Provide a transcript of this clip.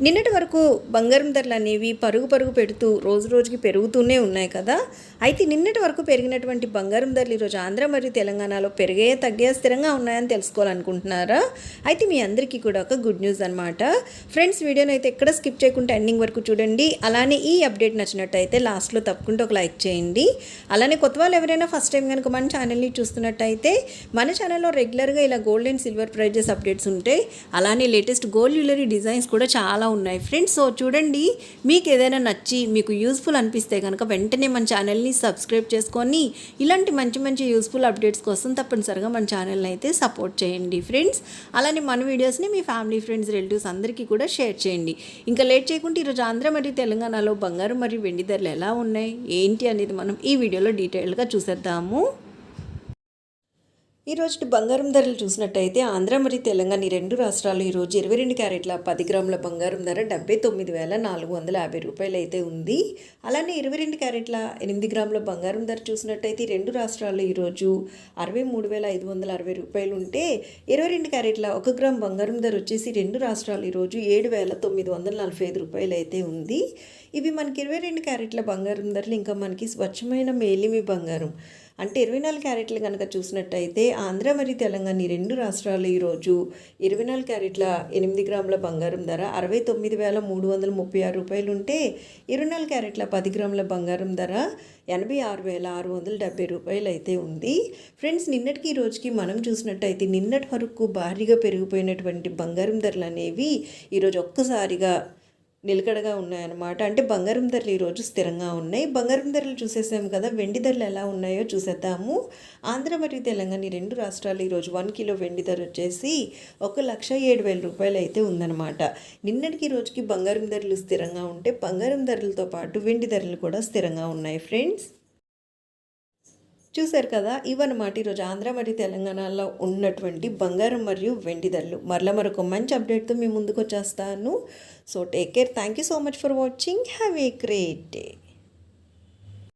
నిన్నటి వరకు బంగారం ధరలు అనేవి పరుగు పరుగు పెడుతూ రోజు రోజుకి పెరుగుతూనే ఉన్నాయి కదా. అయితే నిన్నటి వరకు పెరిగినటువంటి బంగారం ధరలు ఈరోజు ఆంధ్ర మరియు తెలంగాణలో పెరిగే తగ్గే స్థిరంగా ఉన్నాయని తెలుసుకోవాలనుకుంటున్నారా? అయితే మీ అందరికీ కూడా ఒక గుడ్ న్యూస్ అనమాట ఫ్రెండ్స్ వీడియోని అయితే ఎక్కడ స్కిప్ చేయకుండా ఎండింగ్ వరకు చూడండి. అలానే ఈ అప్డేట్ నచ్చినట్టయితే లాస్ట్లో తప్పకుండా ఒక లైక్ చేయండి. అలానే కొత్త వాళ్ళు ఎవరైనా ఫస్ట్ టైం కనుక మన ఛానల్ని చూస్తున్నట్టయితే మన ఛానల్లో రెగ్యులర్గా ఇలా gold and silver prizes updates ఉంటాయి. అలానే లేటెస్ట్ గోల్డ్ జ్యువెలరీ డిజైన్స్ కూడా చాలా ఉన్నాయి. ఫ్రెండ్స్ సో చూడండి మీకు ఏదైనా నచ్చి మీకు యూస్ఫుల్ అనిపిస్తే కనుక వెంటనే మన ఛానల్ని సబ్స్క్రైబ్ చేసుకొని ఇలాంటి మంచి మంచి యూస్ఫుల్ అప్డేట్స్ కోసం తప్పనిసరిగా మన ఛానల్ని అయితే సపోర్ట్ చేయండి. ఫ్రెండ్స్ అలానే మన వీడియోస్ని మీ ఫ్యామిలీ ఫ్రెండ్స్ రిలేటివ్స్ అందరికీ కూడా షేర్ చేయండి. ఇంకా లేట్ చేయకుండా ఈరోజు ఆంధ్ర మరియు తెలంగాణలో బంగారు మరియు వెండి ధరలు ఎలా ఉన్నాయి? ఏంటి అనేది మనం ఈ వీడియోలో డీటెయిల్గా చూసేద్దాము. ఈ రోజు బంగారం ధరలు చూసినట్టయితే ఆంధ్ర మరియు తెలంగాణ ఈ రెండు రాష్ట్రాలు ఈరోజు ఇరవై రెండు క్యారెట్ల పది గ్రాముల బంగారం ధర డెబ్బై తొమ్మిది వేల నాలుగు వందల యాభై రూపాయలు అయితే ఉంది. అలానే ఇరవై రెండు క్యారెట్ల ఎనిమిది గ్రాముల బంగారం ధర చూసినట్టయితే ఈ రెండు రాష్ట్రాలు ఈరోజు అరవై మూడు వేల ఐదు వందల అరవై రూపాయలు ఉంటే ఇరవై రెండు క్యారెట్ల ఒక గ్రామ్ బంగారం ధర వచ్చేసి రెండు రాష్ట్రాలు ఈరోజు ఏడు వేల తొమ్మిది వందల నలభై ఐదు రూపాయలు అయితే ఉంది. ఇవి మనకి ఇరవై రెండు క్యారెట్ల బంగారం ధరలు ఇంకా మనకి స్వచ్ఛమైన మేలిమి బంగారం. అంటే ఇరవై నాలుగు క్యారెట్లు కనుక చూసినట్టయితే ఆంధ్ర మరియు తెలంగాణ ఈ రెండు రాష్ట్రాలు ఈరోజు ఇరవై నాలుగు క్యారెట్ల ఎనిమిది గ్రాముల బంగారం ధర అరవై తొమ్మిది వేల మూడు వందల ముప్పై ఆరు రూపాయలు ఉంటే ఇరవై నాలుగు క్యారెట్ల పది గ్రాముల బంగారం ధర ఎనభై ఆరు వేల ఆరు వందల డెబ్బై రూపాయలు అయితే ఉంది. ఫ్రెండ్స్ నిన్నటికి ఈ రోజుకి మనం చూసినట్టయితే నిన్నటి వరకు భారీగా పెరిగిపోయినటువంటి బంగారం ధరలు అనేవి ఈరోజు ఒక్కసారిగా నిలకడగా ఉన్నాయన్నమాట. అంటే బంగారం ధరలు ఈరోజు స్థిరంగా ఉన్నాయి. బంగారం ధరలు చూసేసాము కదా వెండి ధరలు ఎలా ఉన్నాయో చూసేద్దాము. ఆంధ్ర మరియు తెలంగాణ ఈ రెండు రాష్ట్రాలు ఈరోజు వన్ కిలో వెండి ధర వచ్చేసి ఒక లక్ష ఏడు వేల రూపాయలు అయితే ఉందన్నమాట. నిన్నటికి రోజుకి బంగారం ధరలు స్థిరంగా ఉంటే బంగారం ధరలతో పాటు వెండి ధరలు కూడా స్థిరంగా ఉన్నాయి ఫ్రెండ్స్. చూశారు కదా ఇవన్నమాట ఈరోజు ఆంధ్ర మరియు తెలంగాణలో ఉన్నటువంటి బంగారం మరియు వెండి ధరలు. మరలా మరొక మంచి అప్డేట్తో మీ ముందుకు వచ్చేస్తాను. So take care thank you so much for watching have a great day